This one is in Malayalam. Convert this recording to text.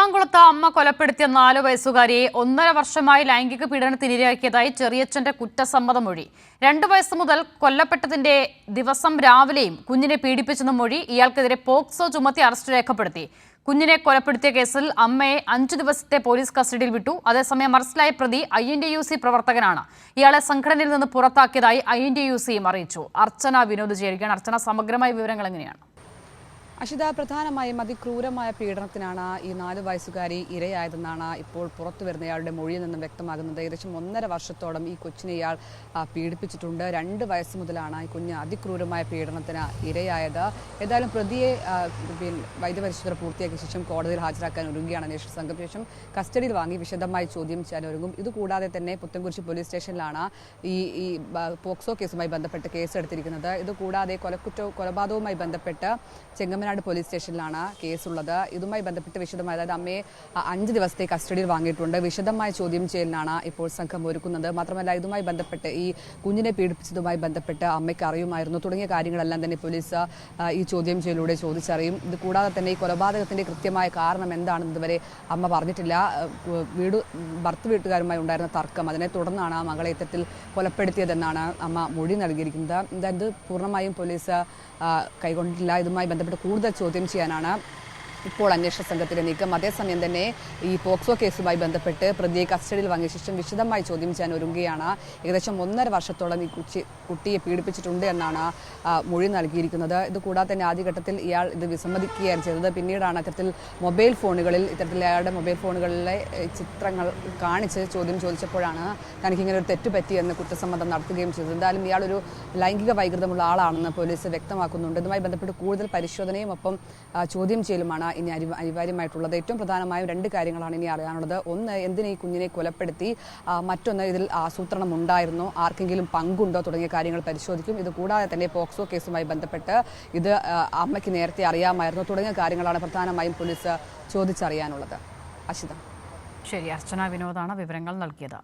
എരവാങ്കുളത്ത് അമ്മ കൊലപ്പെടുത്തിയ നാല് വയസ്സുകാരിയെ ഒന്നര വർഷമായി ലൈംഗിക പീഡനത്തിനിരയാക്കിയതായി ചെറിയച്ഛന്റെ കുറ്റസമ്മത മൊഴി രണ്ടു വയസ്സ് മുതൽ കൊല്ലപ്പെട്ടതിന്റെ ദിവസം രാവിലെയും കുഞ്ഞിനെ പീഡിപ്പിച്ചെന്ന മൊഴി ഇയാൾക്കെതിരെ പോക്സോ ചുമത്തി അറസ്റ്റ് രേഖപ്പെടുത്തി. കുഞ്ഞിനെ കൊലപ്പെടുത്തിയ കേസിൽ അമ്മയെ അഞ്ചു ദിവസത്തെ പോലീസ് കസ്റ്റഡിയിൽ വിട്ടു. അതേസമയം അറസ്റ്റിലായ പ്രതി ഐ എൻ പ്രവർത്തകനാണ്. ഇയാളെ സംഘടനയിൽ നിന്ന് പുറത്താക്കിയതായി ഐ എൻ അറിയിച്ചു. അർച്ചന വിനോദ് ചേരുകയാണ്. അർച്ചന സമഗ്രമായ വിവരങ്ങൾ എങ്ങനെയാണ്? അഷിത പ്രധാനമായും അതിക്രൂരമായ പീഡനത്തിനാണ് ഈ നാല് വയസ്സുകാരി ഇരയായതെന്നാണ് ഇപ്പോൾ പുറത്തു വരുന്ന ഇയാളുടെ മൊഴിയിൽ നിന്നും വ്യക്തമാകുന്നത്. ഏകദേശം ഒന്നര വർഷത്തോളം ഈ കൊച്ചിനെ ഇയാൾ പീഡിപ്പിച്ചിട്ടുണ്ട്. രണ്ട് വയസ്സ് മുതലാണ് ഈ കുഞ്ഞ് അതിക്രൂരമായ പീഡനത്തിന് ഇരയായത്. ഏതായാലും പ്രതിയെ വൈദ്യപരിശോധന പൂർത്തിയാക്കിയ ശേഷം കോടതിയിൽ ഹാജരാക്കാൻ ഒരുങ്ങുകയാണ് അന്വേഷണ സംഘം. ശേഷം കസ്റ്റഡിയിൽ വാങ്ങി വിശദമായി ചോദ്യം ചെയ്യാൻ ഒരുങ്ങും. ഇതുകൂടാതെ തന്നെ പുത്തൻകുരിശ് പോലീസ് സ്റ്റേഷനിലാണ് ഈ ഈ പോക്സോ കേസുമായി ബന്ധപ്പെട്ട് കേസെടുത്തിരിക്കുന്നത്. ഇതുകൂടാതെ കൊലക്കുറ്റവും കൊലപാതകവുമായി ബന്ധപ്പെട്ട് ചെങ്ങമനാട് പോലീസ് സ്റ്റേഷനിലാണ് കേസുള്ളത്. ഇതുമായി ബന്ധപ്പെട്ട് വിശദമായി അതായത് അമ്മയെ അഞ്ച് ദിവസത്തെ കസ്റ്റഡിയിൽ വാങ്ങിയിട്ടുണ്ട്. വിശദമായ ചോദ്യം ചെയ്യലിനാണ് ഇപ്പോൾ സംഘം ഒരുക്കുന്നത്. മാത്രമല്ല ഇതുമായി ബന്ധപ്പെട്ട് ഈ കുഞ്ഞിനെ പീഡിപ്പിച്ചതുമായി ബന്ധപ്പെട്ട് അമ്മയ്ക്ക് അറിയുമായിരുന്നു. തുടങ്ങിയ കാര്യങ്ങളെല്ലാം തന്നെ പോലീസ് ഈ ചോദ്യം ചെയ്യലിലൂടെ ചോദിച്ചറിയും. ഇത് കൂടാതെ തന്നെ ഈ കൊലപാതകത്തിന്റെ കൃത്യമായ കാരണം എന്താണെന്ന് ഇതുവരെ അമ്മ പറഞ്ഞിട്ടില്ല. വീട് ഭർത്ത് വീട്ടുകാരുമായി ഉണ്ടായിരുന്ന തർക്കം അതിനെ തുടർന്നാണ് ആ മകളെ ഇത്തരത്തിൽ കൊലപ്പെടുത്തിയതെന്നാണ് അമ്മ മൊഴി നൽകിയിരിക്കുന്നത്. ഇത് പൂർണമായും പോലീസ് കൈകൊണ്ടിട്ടില്ല. ഇതുമായി ബന്ധപ്പെട്ട് കൂടുതൽ ചോദ്യം ചെയ്യാനാണ് ഇപ്പോൾ അന്വേഷണ സംഘത്തിന്റെ നീക്കം. അതേസമയം തന്നെ ഈ പോക്സോ കേസുമായി ബന്ധപ്പെട്ട് പ്രതിയെ കസ്റ്റഡിയിൽ വാങ്ങിയ ശേഷം വിശദമായി ചോദ്യം ചെയ്യാൻ ഒരുങ്ങുകയാണ്. ഏകദേശം ഒന്നര വർഷത്തോളം ഈ കുട്ടിയെ പീഡിപ്പിച്ചിട്ടുണ്ട് എന്നാണ് മൊഴി നൽകിയിരിക്കുന്നത്. ഇത് കൂടാതെ തന്നെ ആദ്യഘട്ടത്തിൽ ഇയാൾ ഇത് വിസമ്മതിക്കുകയാണ് ചെയ്തത്. പിന്നീടാണ് ഇത്തരത്തിൽ മൊബൈൽ ഫോണുകളിൽ ഇത്തരത്തിൽ അയാളുടെ മൊബൈൽ ഫോണുകളിലെ ചിത്രങ്ങൾ കാണിച്ച് ചോദ്യം ചോദിച്ചപ്പോഴാണ് തനിക്ക് ഇങ്ങനെ ഒരു തെറ്റ് പറ്റിയെന്ന് കുറ്റസമ്മതം നടത്തുകയും ചെയ്തത്. എന്തായാലും ഇയാളൊരു ലൈംഗിക വൈകൃതമുള്ള ആളാണെന്ന് പോലീസ് വ്യക്തമാക്കുന്നുണ്ട്. ഇതുമായി ബന്ധപ്പെട്ട് കൂടുതൽ പരിശോധനയും ഒപ്പം ചോദ്യം ചെയ്യലുമാണ് ഇനി അനിവ അനിവാര്യമായിട്ടുള്ളത്. ഏറ്റവും പ്രധാനമായും രണ്ട് കാര്യങ്ങളാണ് ഇനി അറിയാനുള്ളത്. ഒന്ന് എന്തിനെ ഈ കുഞ്ഞിനെ കൊലപ്പെടുത്തി? മറ്റൊന്ന് ഇതിൽ ആസൂത്രണം ഉണ്ടായിരുന്നോ ആർക്കെങ്കിലും പങ്കുണ്ടോ തുടങ്ങിയ കാര്യങ്ങൾ പരിശോധിക്കും. ഇത് കൂടാതെ തന്നെ പോക്സോ കേസുമായി ബന്ധപ്പെട്ട് ഇത് അമ്മയ്ക്ക് നേരത്തെ അറിയാമായിരുന്നു. തുടങ്ങിയ കാര്യങ്ങളാണ് പ്രധാനമായും പോലീസ് ചോദിച്ചറിയാനുള്ളത്. അശിത ശരി അർച്ചന വിനോദാണ് വിവരങ്ങൾ നൽകിയത്.